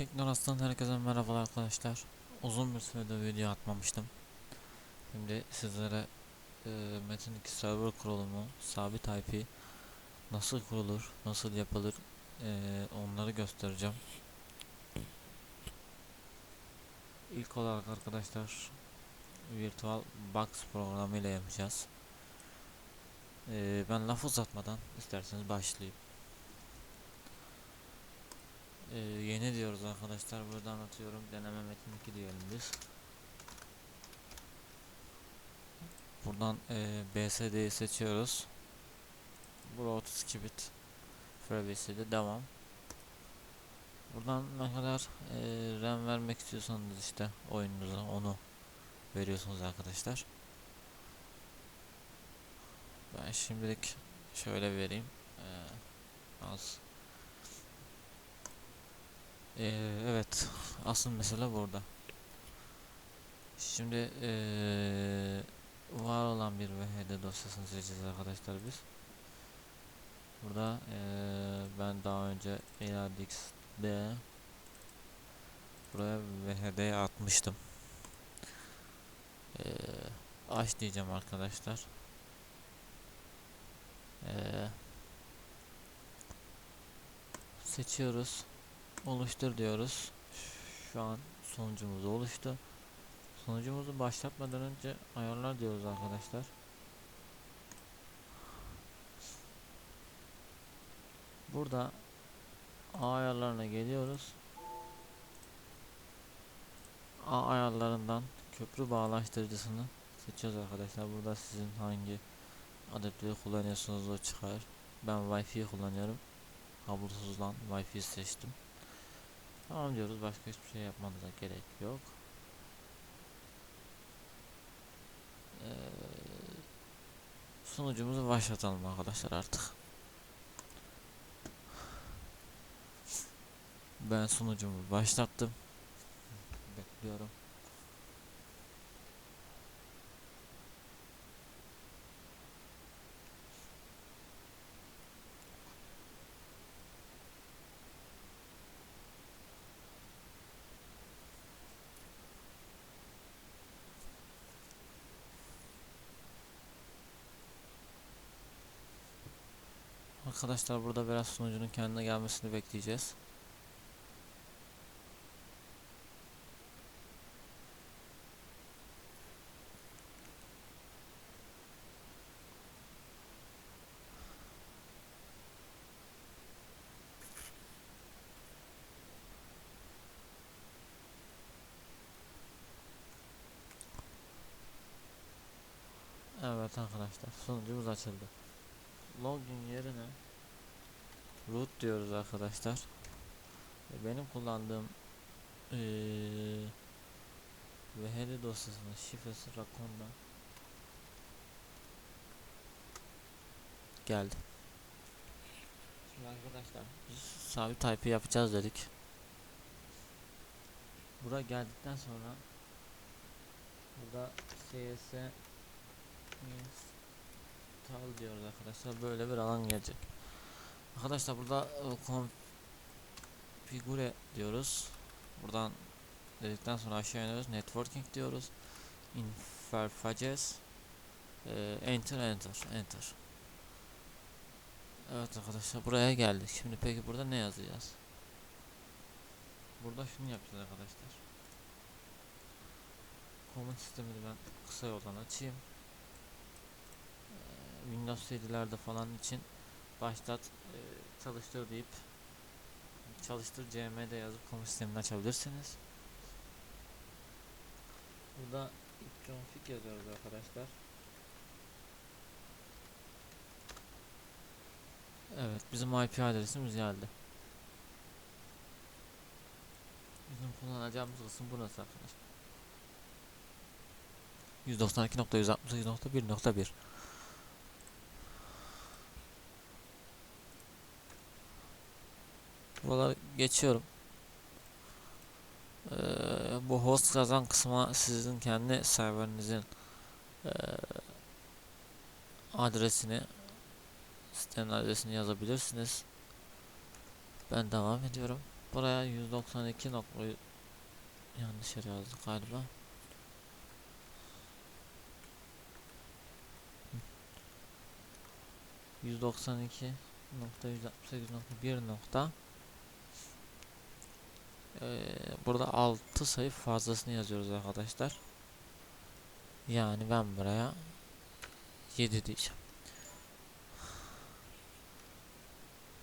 Teknoras'tan herkese merhabalar arkadaşlar. Uzun bir süredir video atmamıştım. Şimdi sizlere e, Metin 2 server kurulumu, sabit IP nasıl kurulur, nasıl yapılır e, onları göstereceğim. İlk olarak arkadaşlar Virtual Box programı ile yapacağız. E, ben laf uzatmadan isterseniz başlayayım. Ee, yeni diyoruz arkadaşlar. Burada anlatıyorum. Deneme metin 2 diyelim biz. Buradan e, BSD'yi seçiyoruz. Bura 32 bit FreeBSD devam. Buradan ne kadar e, RAM vermek istiyorsanız işte oyununuza onu veriyorsunuz arkadaşlar. Ben şimdilik şöyle vereyim. Ee, az ee, evet asıl mesele burada. Şimdi ee, var olan bir VHD dosyasını seçeceğiz arkadaşlar biz. Burada ee, ben daha önce ARDX'de buraya VHD'ye atmıştım. Ee, aç diyeceğim arkadaşlar. Ee, seçiyoruz oluştur diyoruz. Şu an sonucumuz oluştu. Sonucumuzu başlatmadan önce ayarlar diyoruz arkadaşlar. Burada A ayarlarına geliyoruz. A ayarlarından köprü bağlaştırıcısını seçiyoruz arkadaşlar. Burada sizin hangi adaptörü kullanıyorsunuz o çıkar. Ben Wi-Fi kullanıyorum. Kablosuz Wi-Fi seçtim. Tamam diyoruz. Başka hiçbir şey yapmanıza gerek yok. Ee, sunucumuzu başlatalım arkadaşlar artık. Ben sunucumu başlattım. Bekliyorum. Arkadaşlar burada biraz sunucunun kendine gelmesini bekleyeceğiz. Evet arkadaşlar sunucumuz açıldı. Login yerine root diyoruz arkadaşlar. E, Benim kullandığım eee VHD dosyasının şifresi Raconda geldi. Şimdi arkadaşlar biz sabit IP yapacağız dedik. Buraya geldikten sonra burada CS install diyoruz arkadaşlar. Böyle bir alan gelecek. Arkadaşlar burada e, configure diyoruz. Buradan dedikten sonra aşağı iniyoruz. Networking diyoruz. Interfaces e, enter enter enter. Evet arkadaşlar buraya geldik. Şimdi peki burada ne yazacağız? Burada şunu yapacağız arkadaşlar. Command sistemini ben kısa yoldan açayım. Ee, Windows 7'lerde falan için başlat e, çalıştır deyip çalıştır cm'de yazıp command sistemini açabilirsiniz. Burada config yazıyoruz arkadaşlar. Evet bizim IP adresimiz geldi. Bizim kullanacağımız kısım burası arkadaşlar. 192.168.1.1 Buraları geçiyorum. Ee, bu host yazan kısma sizin kendi serverinizin ee, adresini sitenin adresini yazabilirsiniz. Ben devam ediyorum. Buraya 192 nokta yanlış yere yazdık galiba. Yüz doksan iki nokta yüz altmış sekiz nokta bir nokta Ee, burada 6 sayı fazlasını yazıyoruz arkadaşlar. Yani ben buraya 7 diyeceğim.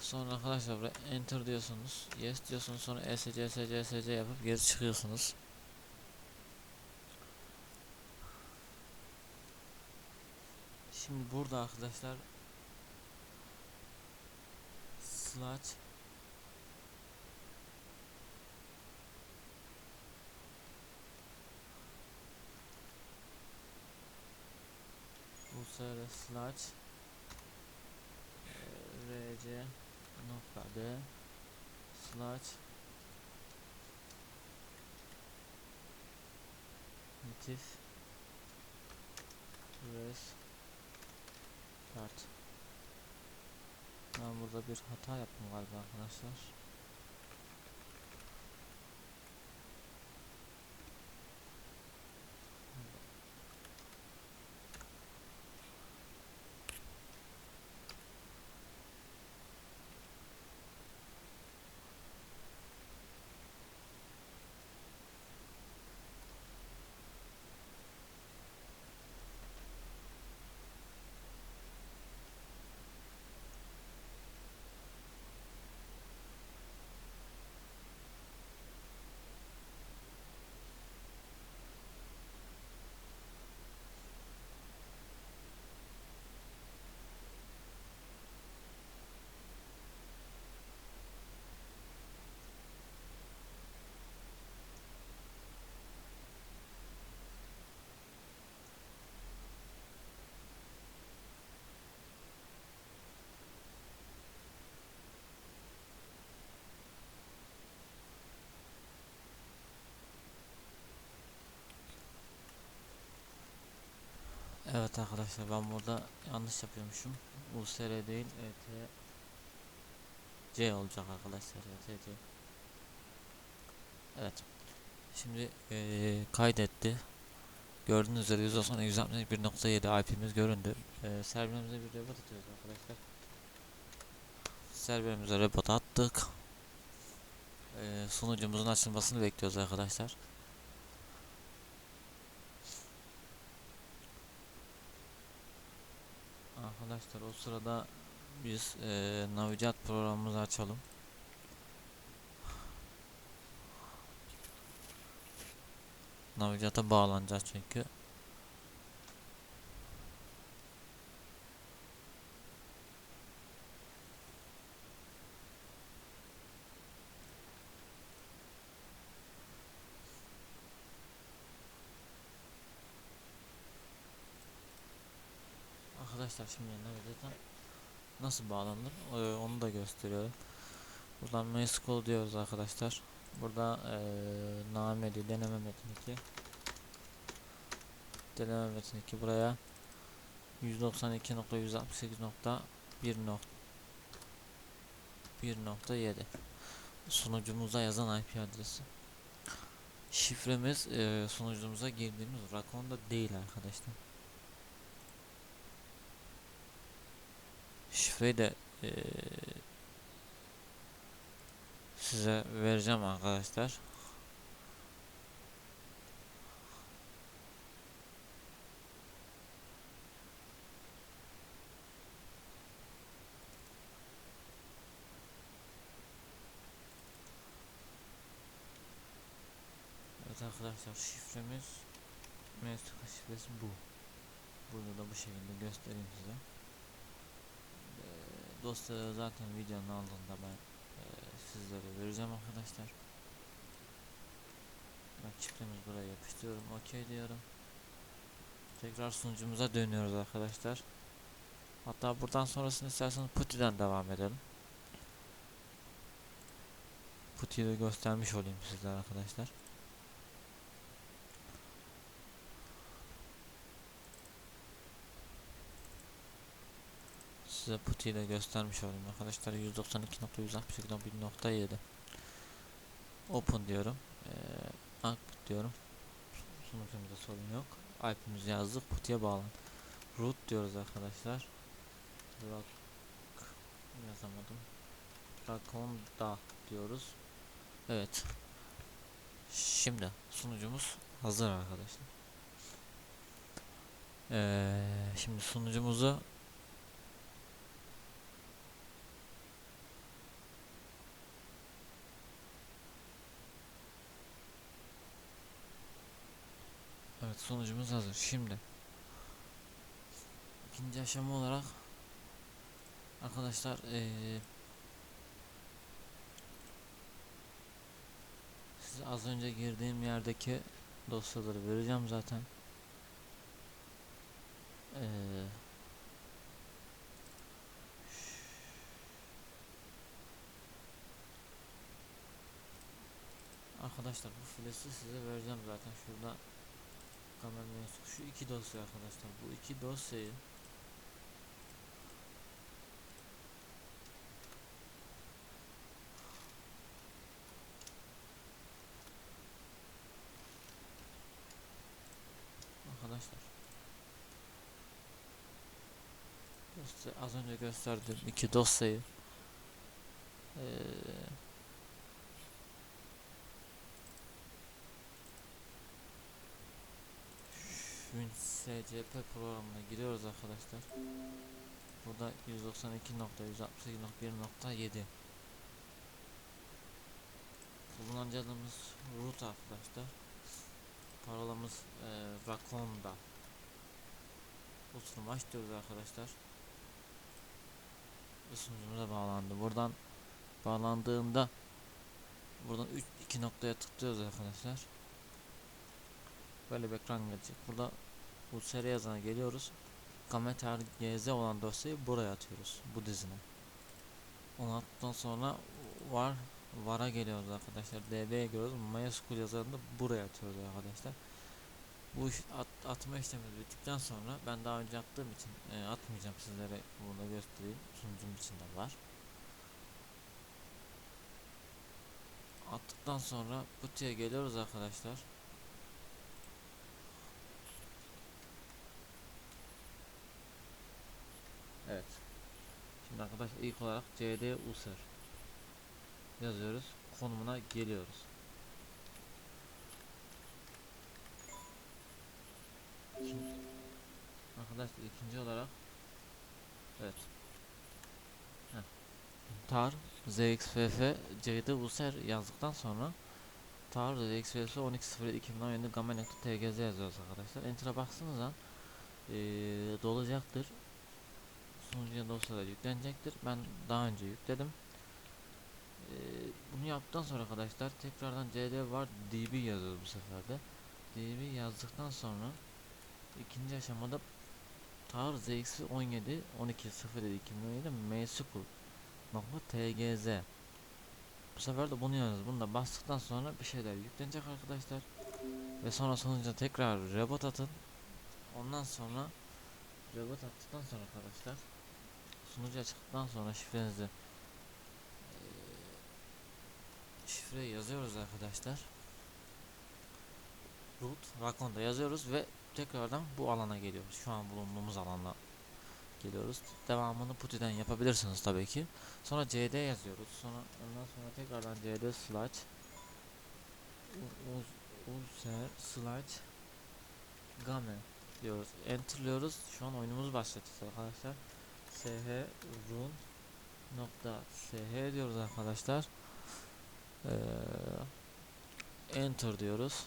Sonra arkadaşlar buraya enter diyorsunuz. Yes diyorsunuz sonra ESC ESC ESC yapıp geri çıkıyorsunuz. Şimdi burada arkadaşlar slash uluslararası slash eee, rc nokta d. Slash motif. Res. Start ben burada bir hata yaptım galiba arkadaşlar Evet arkadaşlar ben burada yanlış yapıyormuşum. USR değil ET C olacak arkadaşlar ETC. Evet. Şimdi eee, kaydetti. Gördüğünüz üzere 190 161.7 IP'miz göründü. Eee serverimize bir robot atıyoruz arkadaşlar. Serverimize robot attık. Eee sunucumuzun açılmasını bekliyoruz arkadaşlar. Arkadaşlar o sırada biz eee Navigat programımızı açalım. Navigat'a bağlanacağız çünkü. Arkadaşlar şimdi Navigat'a nasıl bağlanır Ee, onu da gösteriyorum. Buradan MySQL diyoruz arkadaşlar. Burada eee nameli deneme metin 2 deneme metin 2 buraya 192.168.1.1.7 sunucumuza yazan IP adresi. Şifremiz eee sunucumuza girdiğimiz rakonda değil arkadaşlar. Şifreyi de eee, size vereceğim arkadaşlar. Arkadaşlar şifremiz MSK şifresi bu. Burada da bu şekilde göstereyim size. Eee, dosyaları zaten videonun altında ben eee, sizlere vereceğim arkadaşlar. Ben şifremiz buraya yapıştırıyorum. OK diyorum. Tekrar sunucumuza dönüyoruz arkadaşlar. Hatta buradan sonrasını isterseniz PuTTY'den devam edelim. PuTTY'yi de göstermiş olayım sizlere arkadaşlar. Size PuTTY'yi de göstermiş olayım arkadaşlar. 192.168.1.7 Open diyorum. Ee, output diyorum. Sunucumuzda sorun yok. IP'mizi yazdık. Putiye bağlan. Root diyoruz arkadaşlar. Rock yazamadım. Raconda diyoruz. Evet. Şimdi sunucumuz hazır arkadaşlar. Ee, şimdi sunucumuzu Evet sonucumuz hazır. Şimdi ikinci aşama olarak arkadaşlar eee size az önce girdiğim yerdeki dosyaları vereceğim zaten. Eee Arkadaşlar bu filesi size vereceğim zaten şurada kamera mensubu şu iki dosya arkadaşlar. Bu iki dosyayı arkadaşlar. Dosya az önce gösterdiğim iki dosyayı eee WinSCP programına giriyoruz arkadaşlar. Burada 192.168.1.7 Kullanıcılığımız root arkadaşlar. Parolamız e, Raconda. Oturum aç diyoruz arkadaşlar. Sunucumuza bağlandı. Buradan bağlandığında buradan 3 2 noktaya tıklıyoruz arkadaşlar. Böyle bir ekran gelecek. Burada seri yazana geliyoruz. Gameter GZ olan dosyayı buraya atıyoruz. Bu dizine. Onu attıktan sonra var var'a geliyoruz arkadaşlar. DB'ye giriyoruz. MySQL yazarını da buraya atıyoruz arkadaşlar. Bu iş, at, atma işlemimiz bittikten sonra ben daha önce attığım için e, atmayacağım sizlere bunu göstereyim. Sunucum içinde var. Attıktan sonra kutuya geliyoruz arkadaşlar. Evet. Şimdi arkadaşlar ilk olarak cd user yazıyoruz. Konumuna geliyoruz. İkinci, arkadaşlar ikinci olarak evet tar zxff cd user yazdıktan sonra tar zxff 12.07.2017 gamma.tgz yazıyoruz arkadaşlar. Enter'a baktığınızda ee, dolacaktır sunucuya dosyalar yüklenecektir. Ben daha önce yükledim. Ee, bunu yaptıktan sonra arkadaşlar tekrardan cd var db yazıyoruz bu seferde. db yazdıktan sonra ikinci aşamada tar zx 17 12 07 2017 msql nokta tgz bu sefer de bunu yazıyoruz. Bunu da bastıktan sonra bir şeyler yüklenecek arkadaşlar. Ve sonra sonucuda tekrar reboot atın. Ondan sonra reboot attıktan sonra arkadaşlar sunucuya çıktıktan sonra şifrenizi şifreyi yazıyoruz arkadaşlar. Root Racon'da yazıyoruz ve tekrardan bu alana geliyoruz. Şu an bulunduğumuz alana geliyoruz. Devamını putiden yapabilirsiniz tabii ki. Sonra cd yazıyoruz. Sonra ondan sonra tekrardan cd slash user slash game diyoruz. Enter'lıyoruz. Şu an oyunumuz başlatacağız arkadaşlar sh run nokta sh diyoruz arkadaşlar. Ee, enter diyoruz.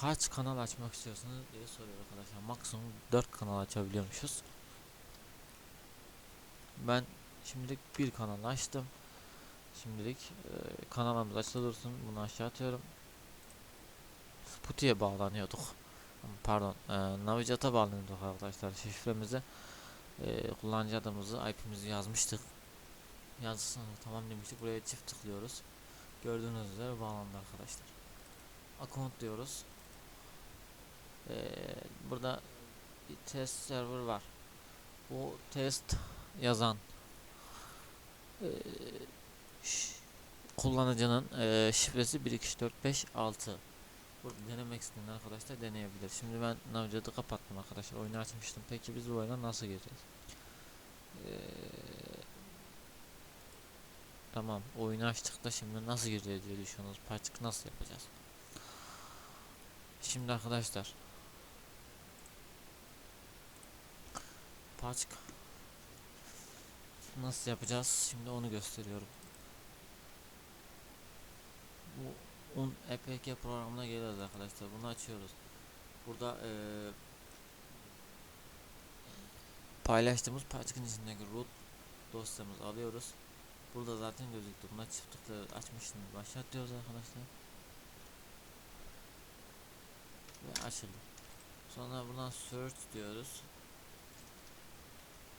Kaç kanal açmak istiyorsunuz diye soruyor arkadaşlar. Maksimum 4 kanal açabiliyormuşuz. Ben şimdilik bir kanal açtım. Şimdilik e, kanalımız açılı dursun. Bunu aşağı atıyorum Puti'ye bağlanıyorduk. Pardon, e, Navigata bağlanıyorduk arkadaşlar şifremizi. E, kullanıcı adımızı, IP'mizi yazmıştık. Yazısını tamam demiştik. Buraya çift tıklıyoruz. Gördüğünüz üzere bağlandı arkadaşlar. Account diyoruz. E, burada bir test server var. Bu test yazan ş- kullanıcının eee, şifresi 1 2 3 4 5 6 Burada denemek isteyen arkadaşlar deneyebilir. Şimdi ben Navcat'ı kapattım arkadaşlar. Oyunu açmıştım. Peki biz bu oyuna nasıl gireceğiz? Eee, tamam. Oyunu açtık da şimdi nasıl gireceğiz diye düşünüyoruz. Parçık nasıl yapacağız? Şimdi arkadaşlar Parçık nasıl yapacağız? Şimdi onu gösteriyorum. Bu un EPK programına geliyoruz arkadaşlar. Bunu açıyoruz. Burada eee paylaştığımız parçanın içindeki root dosyamızı alıyoruz. Burada zaten gözüktü. Buna çift tıkla açmıştım. Başlat diyoruz arkadaşlar. Ve açıldı. Sonra buradan search diyoruz.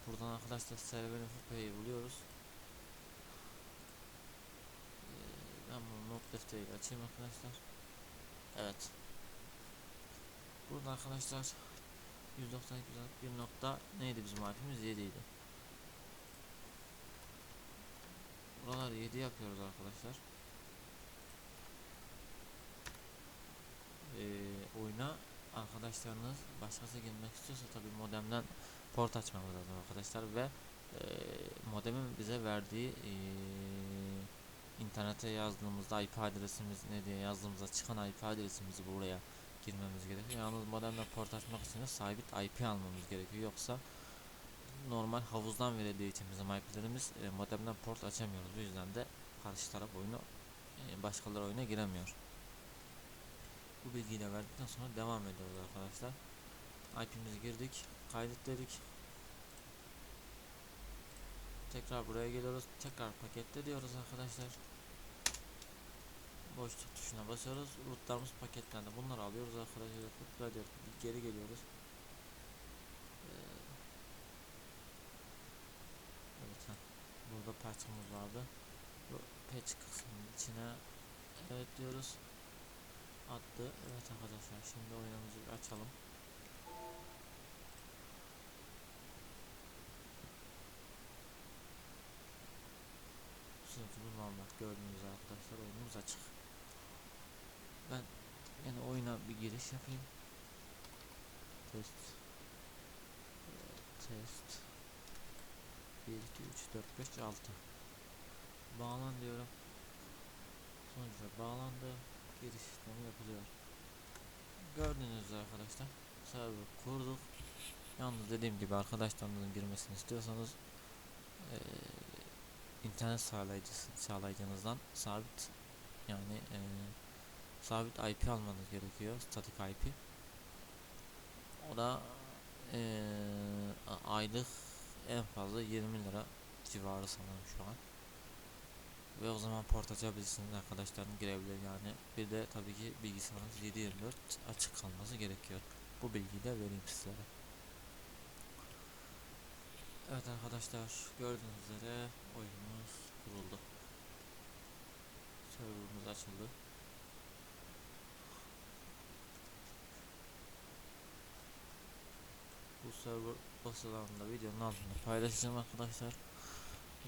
Buradan arkadaşlar serverin FP'yi buluyoruz. Ee, defteriyle açayım arkadaşlar. Evet. Burada arkadaşlar 192.1 nokta neydi bizim harfimiz 7 idi. Buraları 7 yapıyoruz arkadaşlar. Ee, oyuna arkadaşlarınız başkası girmek istiyorsa tabi modemden port açmamız lazım arkadaşlar ve e, modemin bize verdiği e, internete yazdığımızda IP adresimiz ne diye yazdığımızda çıkan IP adresimizi buraya girmemiz gerekiyor. Yalnız modemden port açmak için de sabit IP almamız gerekiyor. Yoksa normal havuzdan verildiği için bizim IP'lerimiz e, modemden port açamıyoruz. Bu yüzden de karşı taraf oyunu e, başkaları oyuna giremiyor. Bu bilgiyi de verdikten sonra devam ediyoruz arkadaşlar. IP'mizi girdik, kaydet dedik. Tekrar buraya geliyoruz. Tekrar paketle diyoruz arkadaşlar. Boşluk tuşuna basıyoruz. Rootlarımız paketlendi. Bunları alıyoruz arkadaşlar. Diyor. Geri geliyoruz. Ee, evet. Burada parçamız vardı. Bu patch kısmının içine evet diyoruz. Attı. Evet arkadaşlar şimdi oyunumuzu açalım. Sınıfımız normal. Gördüğünüz arkadaşlar oyunumuz açık. Ben yine oyuna bir giriş yapayım. Test. Test. 1, 2, 3, 4, 5, 6. Bağlan diyorum. Sonuçta bağlandı. Giriş işlemi yapılıyor. Gördüğünüz arkadaşlar. Server kurduk. Yalnız dediğim gibi arkadaşlarınızın girmesini istiyorsanız eee internet sağlayıcısı sağlayıcınızdan sabit yani eee sabit IP almanız gerekiyor. Statik IP. O da a- aylık en fazla 20 lira civarı sanırım şu an. Ve o zaman port açabilirsiniz arkadaşların girebilir yani. Bir de tabii ki bilgisayarınız 7/24 açık kalması gerekiyor. Bu bilgiyi de vereyim sizlere. Evet arkadaşlar gördüğünüz üzere oyunumuz kuruldu. Serverımız açıldı. Bu server basılarında videonun altında paylaşacağım arkadaşlar.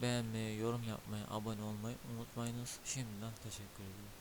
Beğenmeyi, yorum yapmayı, abone olmayı unutmayınız. Şimdiden teşekkür ediyorum.